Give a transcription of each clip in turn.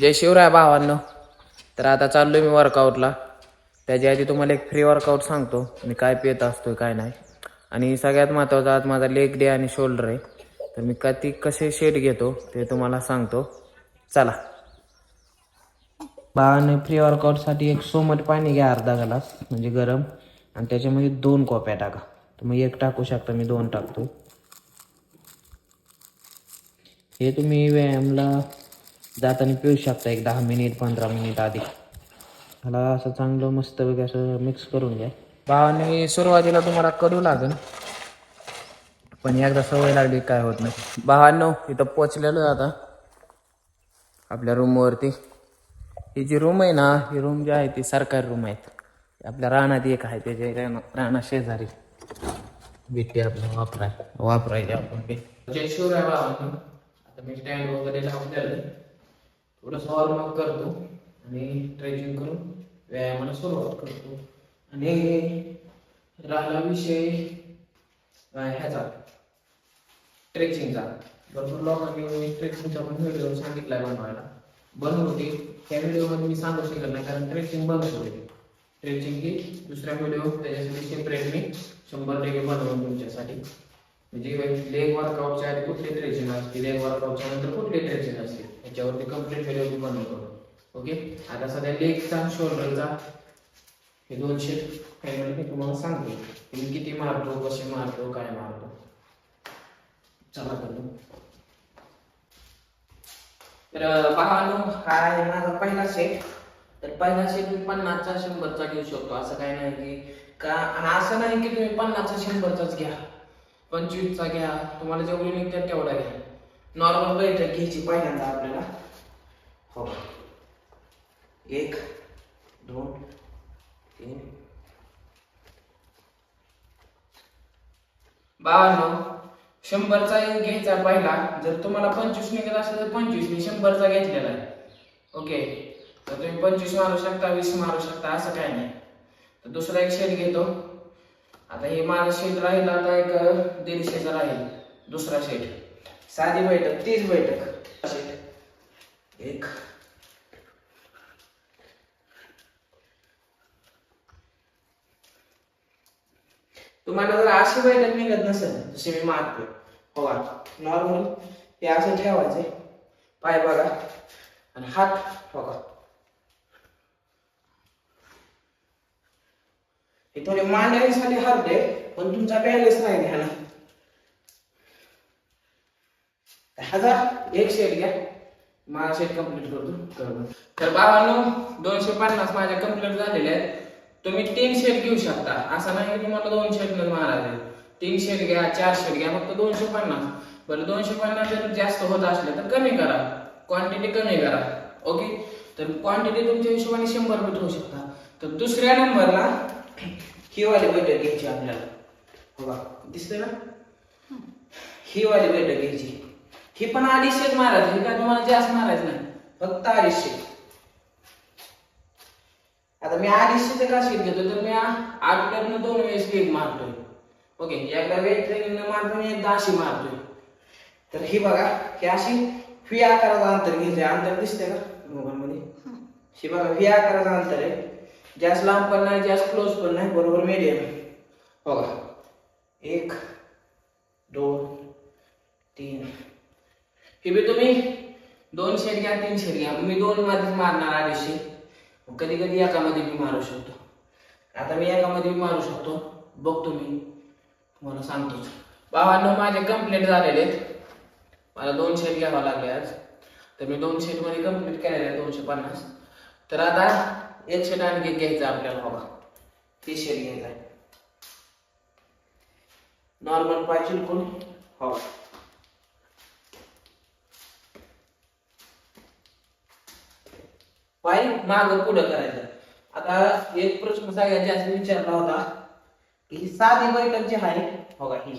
जय शिवराय भावांनो. तर आता चाललोय मी वर्कआउटला त्याच्या आधी तुम्हाला एक फ्री वर्कआउट सांगतो. मी काय पित असतोय काय नाही. आणि सगळ्यात महत्त्वाचा आज माझा लेग डे आणि शोल्डर आहे. तर मी कधी कसे शेड घेतो ते तुम्हाला सांगतो. चला. भावाने फ्री वर्कआउटसाठी एक सोमट पाणी घ्या अर्धा ग्लास म्हणजे गरम. आणि त्याच्यामध्ये दोन कॉप्या टाका. तुम्ही एक टाकू शकता मी दोन टाकतो. हे तुम्ही व्यायामला जाताना पिऊ शकता एक दहा मिनिट पंधरा मिनिट आधी. ह्याला असं चांगलं मस्त वगैरे असं मिक्स करून घ्या. भावाने सुरुवातीला तुम्हाला करू लागेल पण एकदा सवय लागली काय होत नाही. भावांनो इथं पोचलेलो आहे आता आपल्या रूमवरती ही जी रूम आहे ना ही रूम जी आहे ती सरकारी रूम आहेत आपल्या रानात एक आहे त्याच्या राना राणा शेजारी. भेटते आपल्या वापराय वापरायचे आपण जय शिवराय भावांनो. आता मी स्टँड वगैरे लावून दिलं वॉर्म अप करतो आणि ट्रेकिंग करून व्यायामाला सुरुवात करतो. आणि राहिला विषय ह्याचा ट्रेकिंगचा. भरपूर लोकांनी ट्रेकिंगचा पण व्हिडिओ सांगितलाय बनवायला. बनवते त्या व्हिडिओमध्ये मी सांगू शकत नाही कारण ट्रेकिंग होते. ट्रेकिंग ही दुसरा व्हिडिओ त्याच्यासाठी सेपरेट मी शंभर टक्के बनवून तुमच्यासाठी. म्हणजे लेग वर्कआउटच्या आधी कुठली ट्रेचिंग असते? लेग वर्कआउटच्या नंतर कुठली ट्रेचिंग असते? याच्यावरती कंप्लीट व्हॅल्यू मी बनवतो. ओके आता सध्या लेगचा शोल्डरचा हे दोनशे फायनल मी तुम्हाला सांगतो. तुम्ही मी किती मारतो कसे मारतो काय मारतो. चला करू तर भावानो हा आहे माझा पहिला सेट तर पहिला सेट मी पन्नासचा शंभरचा घेऊ शकतो. असं काही नाही की का असं नाही की तुम्ही पन्नासचा शंभरचाच घ्या. पंचवीसचा घ्या. तुम्हाला जेवढी निघतात तेवढा घ्या. नॉर्मल बैठक घ्यायची पहिल्यांदा आपल्याला हो एक दोन तीन बावन्न शंभरचा एक घ्यायचा पहिला जर तुम्हाला पंचवीस निघत असेल तर पंचवीस मी शंभरचा घेतलेला आहे ओके तर तुम्ही पंचवीस मारू शकता वीस मारू शकता असं काय नाही तर दुसरा एक शेड घेतो आता हे माझा शेड राहील आता एक दीडशेचा राहील दुसरा शेड साधी बैठक तीच बैठक. एक. तुम्हाला जर अशी बैठक निघत नसेल जशी मी मारतोय हो नॉर्मल हे असं ठेवायचे. पाय बघा आणि हात बघा. हे थोडे हात हरते पण तुमचा बॅलेन्स नाही घ्या हजार एक शेट घ्या. माझा शेट कंप्लीट करतो. तर बाबांनो दोनशे पन्नास माझ्या कंप्लीट झालेले आहेत. तुम्ही तीन शेट घेऊ शकता. असं नाही की तुम्हाला दोन शेट मारायचे तीन शेट घ्या चार शेट घ्या फक्त दोनशे पन्नास. बरं दोनशे पन्नास जर जास्त होत असले तर कमी करा. क्वांटिटी कमी करा. ओके तर क्वांटिटी तुमच्या हिशोबाने शंभर भेट होऊ शकता. तर दुसऱ्या नंबरला ही वाली बैठक घ्यायची आपल्याला. हो का दिसतंय ना? ही. वाली बैठक घ्यायची. ही पण अडीचशे मारायचं ही काय तुम्हाला जास्त मारायचं नाही फक्त अडीचशे आता मी अडीचशेचं का शीट घेतो तर मी आठवड्यातनं दोन वेळेस वेग मारतोय. ओके एकदा वेग ट्रेनिंग मारतो एकदा अशी मारतोय. तर ही बघा ही अशी फी आकाराचं अंतर घ्यायचं अंतर दिसतंय का? मोबाईल मध्ये ही बघा फी आकाराचं अंतर आहे. जास्त लांब पण नाही जास्त क्लोज पण नाही बरोबर मीडियम हो का एक दोन तीन हे बी तुम्ही दोन शेट घ्या तीन शेट घ्या मी दोन मध्ये मारणार अडीचशे. कधी कधी एकामध्ये मी मारू शकतो. आता मी एकामध्ये मी मारू शकतो. बघतो मी. तुम्हाला सांगतोच. बाबांनो माझे कंप्लीट झालेले आहेत. मला दोन शेट घ्यावा लागले आज. तर मी दोन शेटमध्ये कंप्लीट केलेले आहे दोनशे पन्नास. तर आता एक शेट आणखी घ्यायचा आपल्याला बाबा ते शेट घ्यायचा आहे नॉर्मल पाहिजे कोण? हो. पाय माग पुढं करायचं. आता एक प्रश्न सगळ्यात जास्त विचारला होता ही साधी बैठक जी आहे हो का ही.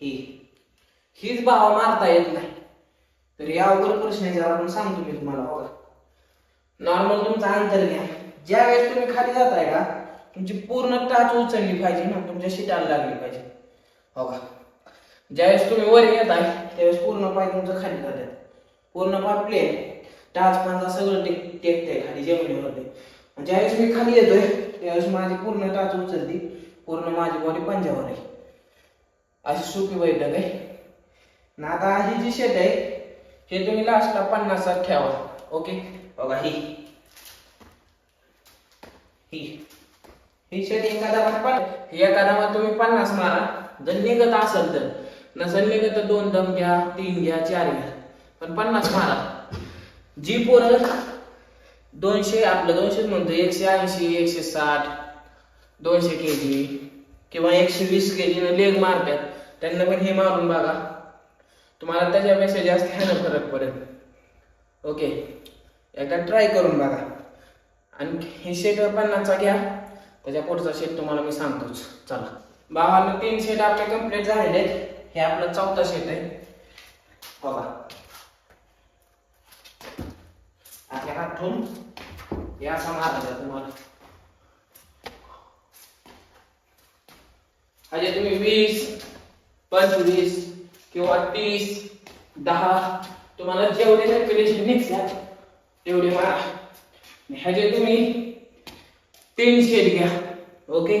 ही. हीच भावा मारता येत नाही. तर या अवघड प्रश्न आहे आपण सांगतो मी तुम्हाला बघा. नॉर्मल तुमचं अंतर घ्या. ज्या वेळेस तुम्ही खाली जाताय का तुमची पूर्ण टाच उचलली पाहिजे ना तुमच्या शिटाला लागली पाहिजे. हो का ज्यावेळेस तुम्ही वर येत आहे त्यावेळेस पूर्ण पाय तुमचं खाली जातात. पूर्ण पाय प्लेन टाच पांजा सगळं टेक टेकतंय खाली जमिनीवरती. ज्यावेळेस मी खाली येतोय त्यावेळेस माझी पूर्ण टाच उचलती. पूर्ण माझी बॉडी पंजावर आहे. अशी सोपी बैठक आहे. ना आता ही जी शेत आहे हे तुम्ही लास्टला पन्नासात ठेवा. ओके बघा ही. ही. ही शेट एका दाबात पण एका दाबात तुम्ही पन्नास मारा. जर निघत असेल तर. नसेल निघत तर दोन दम घ्या तीन घ्या चार घ्या. पण पन्नास मारा. जी पोरं दोनशे आपलं दोनशे म्हणतो एकशे ऐंशी एकशे साठ दोनशे के जी किंवा एकशे वीस के जी लेग मारतात. त्यांना पण हे मारून बघा. तुम्हाला त्याच्यापेक्षा जास्त ह्यानं फरक पडेल. ओके. एकदा ट्राय करून बघा. आणि हे शेट पन्नासचा घ्या. त्याच्या पुढचा शेट तुम्हाला मी सांगतोच. चला. बाबांना तीन शेट आपले कंप्लीट झालेले आहेत. हे आपलं चौथा शेट आहे. बघा. आपल्या हातून हे असा मारायचा तुम्हाला म्हणजे तुम्ही वीस पंचवीस किंवा तीस दहा तुम्हाला जेवढे सर्क्युलेशन निघतात तेवढे मारा ह्याचे तुम्ही तीन शेड घ्या ओके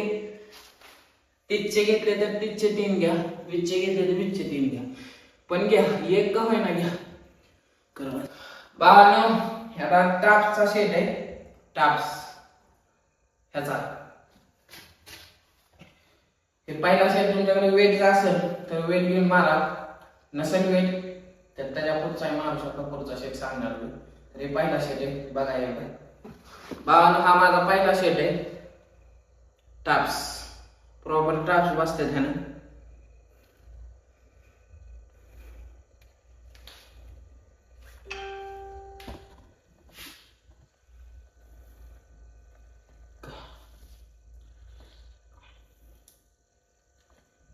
तीसचे घेतले तर तीसचे तीन घ्या वीसचे घेतले तर वीसचे तीन घ्या पण घ्या एक का होईना घ्या करा बाबांनो ह्याला टाप्सचा शेड आहे टाप्स ह्याचा. हे पहिला शेड तुमच्याकडे वेटचा असेल तर वेट घेऊन मारा. नसेल वेट तर त्याच्या पुढचा मारू शकता पुढचा शेड सांगणार मी. तर हे पहिला शेड आहे. बघा एकदा बाबांनो हा माझा पहिला शेड आहे. टाप्स प्रॉपर टाप्स बसते ह्यानं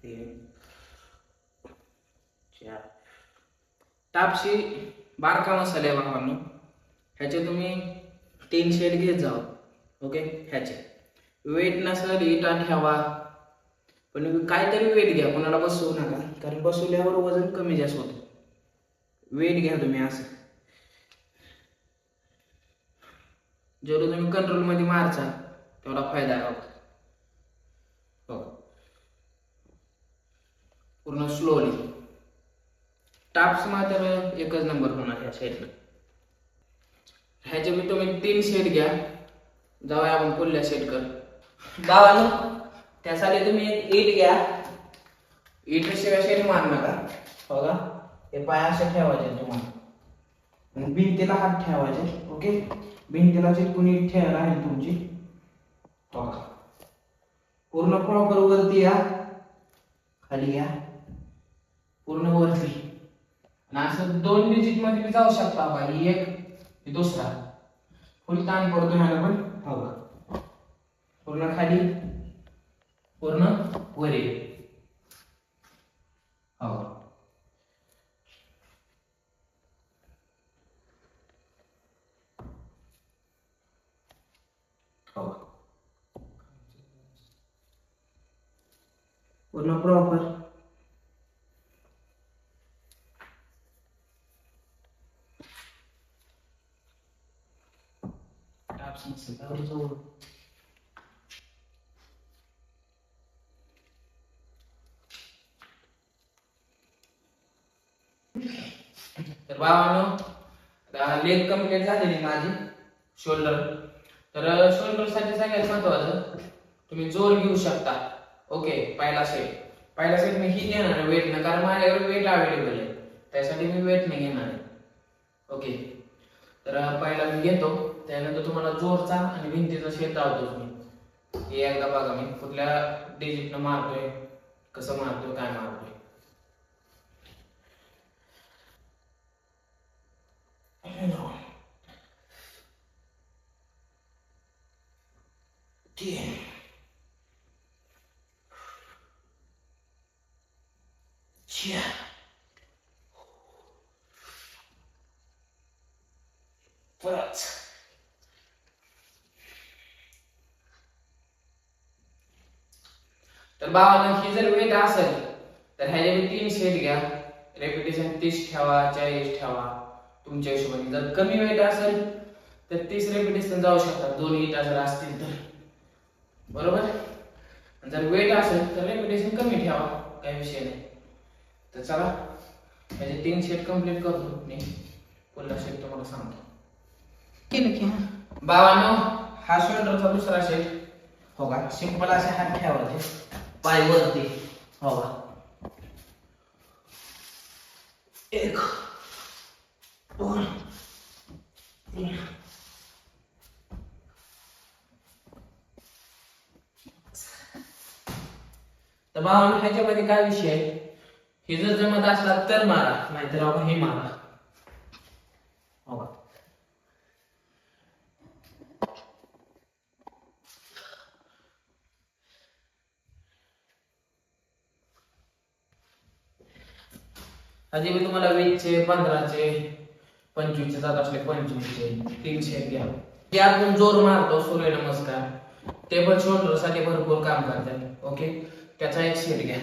तीन चार टापशी बारका मसाले आहे भावांनो. ह्याचे तुम्ही तीन शेड घेत जा ओके ह्याचे. वेट नसेल इटा ठेवा पण काहीतरी वेट घ्या. कोणाला बसवू नका. कारण बसवल्यावर वजन कमी जास्त होतं. वेट घ्या तुम्ही असं. जेवढं तुम्ही कंट्रोलमध्ये मारचा तेवढा फायदा आहे हो. पूर्ण स्लोली टाप्स मात्र एकच नंबर होणार ह्या साईडला ह्याचे मी तुम्ही तीन शेड घ्या. जाऊया आपण पुढल्या शेड कर गावानो त्यासाठी तुम्ही एक ईट घ्या. ईट शिवाय शेड मार नका. बघा हे पाय असे ठेवायचे तुम्हाला. भिंतीला हात ठेवायचे ओके? भिंतीला चिटकून ईट ठेवायला आहे तुमची. बघा. पूर्ण प्रॉपर वरती या. खाली या. पूर्ण वरती. आणि असं दोन डिजिटमध्ये बी जाऊ शकता बा. एक दुसरा. फुल ताण पडतो ह्याला पण. हो पूर्ण खाली. पूर्ण वर. ये हो. हो. पूर्ण प्रॉपर टाप्स तर जवळ. तर बाबांनो लेग कंप्लीट झालेली माझी. शोल्डर तर शोल्डरसाठी सगळ्यात महत्वाचं तुम्ही जोर घेऊ शकता. ओके पहिला सेट पहिला सेट मी ही घेणार आहे वेट न कारण माझ्याकडे वेट अवेलेबल आहे. त्यासाठी मी वेट नाही घेणार आहे. ओके तर पहिला मी घेतो. त्यानंतर तुम्हाला जोरचा आणि भिंतीचा शेत लावतो मी हे एकदा बघा मी कुठल्या डिजिटनं मारतोय कसं मारतोय काय मारतोय. Yeah. Yeah. परत तर बाबांना ही जर वेट असेल तर मी तीन सेट घ्या. रेपिटेशन तीस ठेवा चाळीस ठेवा. तुमच्या हिशोबाने जर कमी वेट असेल तर तीस रेपिटेशन जाऊ शकतात. दोन्ही तास जर असतील तर. बरोबर? जर वेट असेल तर रेपिटेशन कमी ठेवा. काही विषय नाही. तर चला त्याचे तीन सेट कंप्लीट करतो मी पुन्हा सेट तुम्हाला सांगतो. हा बाबांनो हा शोल्डरचा दुसरा सेट. हो का? सिंपल असे हात ठेवायचे. पाय वरती हो का एक दोन तीन. तर बाबांनो ह्याच्यामध्ये काय विषय आहे? हे जर जमत असला तर मारा नाहीतर बाबा हे मारा हो का आधी मी तुम्हाला वीसचे पंधराचे पंचवीसचे जात असले पंचवीसचे तीनशे घ्या. जे आपण जोर मारतो सूर्य नमस्कार. ते पण शोल्डरसाठी भरपूर काम करतात. ओके त्याचा एक सेट घ्या.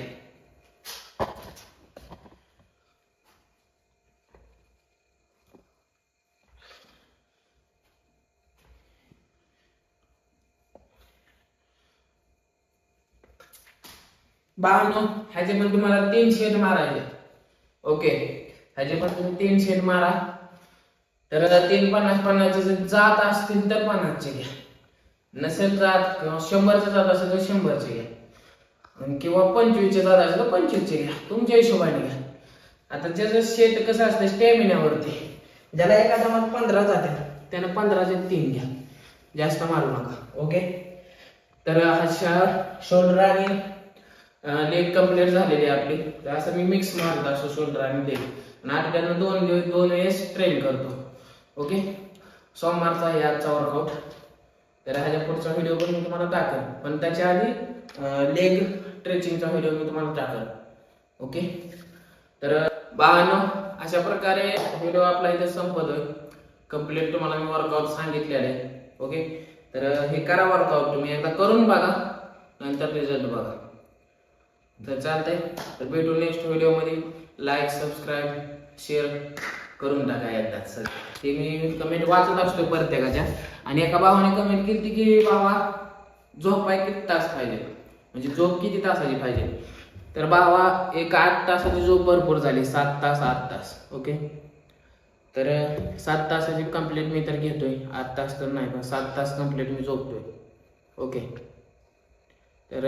बाळांनो ह्याचे पण तुम्हाला तीन शेट मारायचे ओके. ह्याचे पण तुम्ही तीन शेड मारा. तर तीन पन्नास पन्नासचे जर जात असतील तर पन्नासचे घ्या. नसेल जात किंवा शंभरचे जात असेल तर शंभरचे घ्या. किंवा पंचवीसचे जात असेल तर पंचवीसचे घ्या. तुमच्या हिशोबाने घ्या. आता ज्याचं शेत कसं असतं स्टॅमिनावरती ज्याला एका जमात पंधरा जाते त्यानं पंधराचे तीन घ्या. जास्त मारू नका. ओके? तर हा शोल्डर आणि लेग कंप्लीट झालेली आहे आपली. तर असं मी मिक्स मारतो असं शोल्डर आणि लेग आणि आठवड्यानं दोन दिवस दोन वेळेस ट्रेन करतो. ओके सोमवारचा आहे आजचा वर्कआउट तर ह्याच्या पुढचा व्हिडिओ पण मी तुम्हाला टाकेल. पण त्याच्या आधी लेग ट्रेचिंगचा व्हिडिओ मी तुम्हाला टाकेल. ओके तर बाळांनो अशा प्रकारे व्हिडिओ आपला इथे संपतोय. कंप्लीट तुम्हाला मी वर्कआउट सांगितलेलं आहे. ओके तर हे करा वर्कआउट तुम्ही एकदा करून बघा. नंतर रिझल्ट बघा. तर चालतंय. तर भेटू नेक्स्ट व्हिडिओमध्ये लाईक सबस्क्राईब शेअर करून टाका एकदा. सर ते मी कमेंट वाचत असतो प्रत्येकाच्या. आणि एका भावाने कमेंट केली की भावा झोपाय किती तास पाहिजे? म्हणजे झोप किती तासाची पाहिजे? तर भावा एक आठ तासाची झोप भरपूर झाली. सात तास आठ तास. ओके? तर सात तासाची कंप्लीट मी तर घेतोय. आठ तास तर नाही पण सात तास कंप्लीट मी झोपतोय. ओके? तर